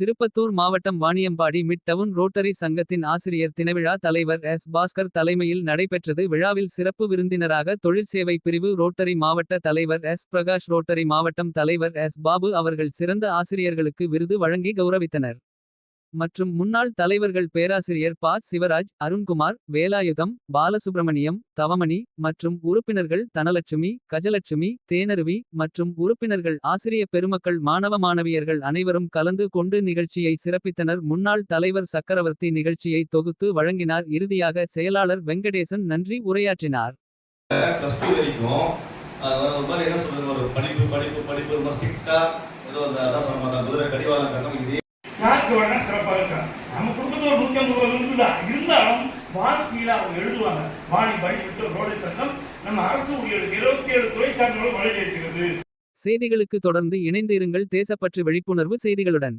திருப்பத்தூர் மாவட்டம் Vaniyambadi mid down rotary சங்கத்தின் ஆசிரியர் தினவிழா தலைவர் எஸ். பாஸ்கர் தலைமையில் நடைபெற்றது. விழாவில் சிறப்பு விருந்தினராக தொழிற்சேவை பிரிவு ரோட்டரி மாவட்ட தலைவர் எஸ். பிரகாஷ் ரோட்டரி மாவட்டம் தலைவர் எஸ். பாபு அவர்கள் சிறந்த ஆசிரியர்களுக்கு விருது வழங்கி கௌரவித்தனர். மற்றும் முன்னாள் தலைவர்கள் பேராசிரியர் ப. சிவராஜ் அருண்குமார் வேலாயுதம் பாலசுப்பிரமணியம் தவமணி மற்றும் உறுப்பினர்கள் தனலட்சுமி கஜலட்சுமி தேனருவி மற்றும் உறுப்பினர்கள் ஆசிரிய பெருமக்கள் மாணவ மாணவியர்கள் அனைவரும் கலந்து கொண்டு நிகழ்ச்சியை சிறப்பித்தனர். முன்னாள் தலைவர் சக்கரவர்த்தி நிகழ்ச்சியை தொகுத்து வழங்கினார். இறுதியாக செயலாளர் வெங்கடேசன் நன்றி உரையாற்றினார். படிப்பு படிப்பு படிப்பு நம்ம குடும்பத்தில் ஒரு இருந்தாலும் வாழ்க்கையில் அவங்க எழுதுவாங்க. வாணி படிப்பிட்டு ரோடு சங்கம். நம்ம அரசு ஊழியர்களுக்கு இருபத்தி ஏழு துறை சார்ந்தவர்கள் வழங்கி செய்திகளுக்கு தொடர்ந்து இணைந்து இருங்கள் தேசப்பற்று விழிப்புணர்வு செய்திகளுடன்.